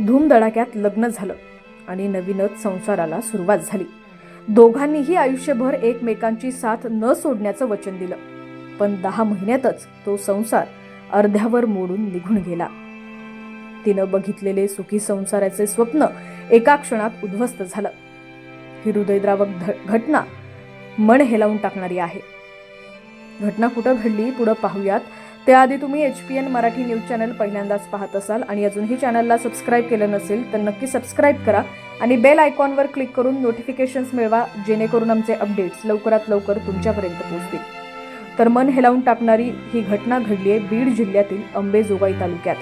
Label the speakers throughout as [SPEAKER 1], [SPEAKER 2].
[SPEAKER 1] धूमधडाक्यात लग्न झालं आणि नवीनच संसाराला सुरुवात झाली. दोघांनीही आयुष्यभर एकमेकांची साथ न सोडण्याचं वचन दिलं. पण दहा महिन्यातच तो संसार अर्ध्यावर मोडून निघून गेला. तिनं बघितलेले सुखी संसाराचे स्वप्न एका क्षणात उद्ध्वस्त झालं. ही हृदयद्रावक ध- घटना मन हेलावून टाकणारी आहे. घटना कुठं घडली पुढं पाहूयात. त्याआधी तुम्ही H P N Marathi news channel पहिल्यांदाच पाहत असाल आणि अजूनही चॅनलला सबस्क्राईब केलं नसेल तर नक्की सबस्क्राईब करा आणि बेल आयकॉनवर क्लिक करून नोटिफिकेशन्स मिळवा जेणेकरून आमचे अपडेट्स लवकरात लवकर तुमच्यापर्यंत पोहोचतील. तर मन हेलावून टाकणारी ही घटना घडली आहे बीड जिल्ह्यातील अंबेजोगाई तालुक्यात.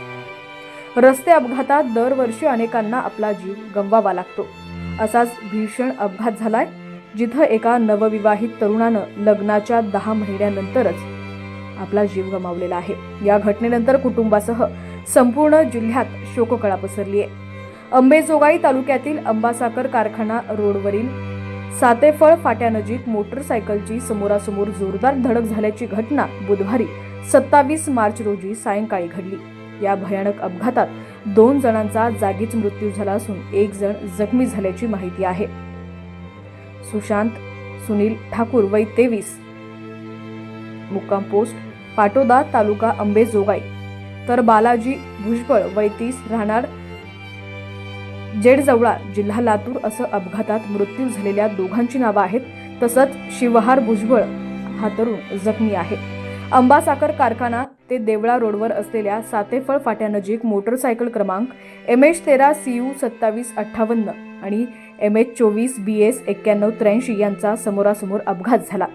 [SPEAKER 1] रस्ते अपघातात दरवर्षी अनेकांना आपला जीव गमवावा लागतो. असाच भीषण अपघात झालाय जिथं एका नवविवाहित तरुणानं लग्नाच्या दहा महिन्यानंतरच आपला जीव गमावलेला आहे. या घटनेनंतर कुटुंबासह संपूर्ण जिल्ह्यात शोककळा पसरली आहे अंबेजोगाई तालुक्यातील अंबासाकर कारखाना रोडवरील सातेफळ फाट्यानजीक मोटरसायकलची समोरासमोर जोरदार धडक झाल्याची घटना बुधवारी सत्तावीस मार्च रोजी सायंकाळी घडली. या भयानक अपघातात दोन जणांचा जागीच मृत्यू झाला असून एक जण जखमी झाल्याची माहिती आहे. सुशांत सुनील ठाकूर वय तेवीस. मुक्काम पोस्ट पाटोदा तालुका अंबेजोगाई तर बालाजी भुजबळ वय तीस राहणार जेडजवळा जिल्हा लातूर असं अपघातात मृत्यू झालेल्या दोघांची नावं आहेत. तसंच शिवहार भुजबळ हा तरुण जखमी आहे. अंबासाकर कारखाना ते देवळा रोडवर असलेल्या सातेफळ फाट्यानजीक मोटरसायकल क्रमांक एम एच तेरा सी यू सत्तावीस अठ्ठावन्न आणि एम एच चोवीस बी एस एक्क्याण्णव त्र्याऐंशी यांचा समोरासमोर अपघात झाला.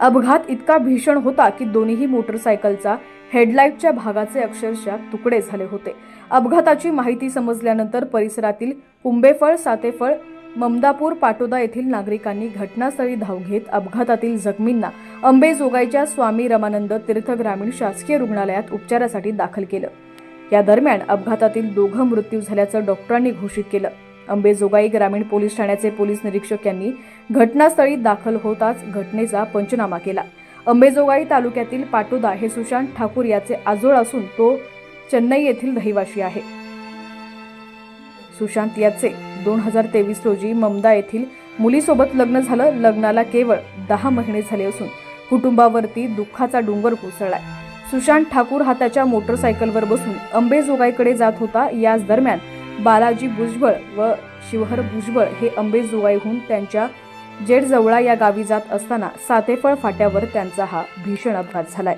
[SPEAKER 1] अपघात इतका भीषण होता की दोन्हीही मोटरसायकलचा हेडलाईटच्या भागाचे अक्षरशः तुकडे झाले होते. अपघाताची माहिती समजल्यानंतर परिसरातील कुंबेफळ सातेफळ ममदापूर पाटोदा येथील नागरिकांनी घटनास्थळी धाव घेत अपघातातील जखमींना अंबेजोगाईच्या स्वामी रमानंद तीर्थ ग्रामीण शासकीय रुग्णालयात उपचारासाठी दाखल केलं. या दरम्यान अपघातातील दोघं मृत्यू झाल्याचं डॉक्टरांनी घोषित केलं. अंबेजोगाई ग्रामीण पोलीस ठाण्याचे पोलीस निरीक्षक यांनी घटनास्थळी दाखल होताच घटनेचा पंचनामा केला. अंबेजोगाई तालुक्यातील पाटोदा हे सुशांत ठाकूर याचे आजोळ असून तो चेन्नई येथील रहिवाशी आहे. सुशांत याचे दोन हजार तेवीस रोजी ममदा येथील मुलीसोबत लग्न झालं. लग्नाला केवळ दहा महिने झाले असून कुटुंबावरती दुःखाचा डोंगर कोसळलाय. सुशांत ठाकूर हा त्याच्या मोटरसायकलवर बसून अंबेजोगाईकडे जात होता. याच दरम्यान बालाजी भुजबळ व शिवहर भुजबळ हे अंबेजोगाईहून त्यांच्या जेडजवळा या गावी जात असताना सातेफळ फाट्यावर त्यांचा हा भीषण अपघात झालाय.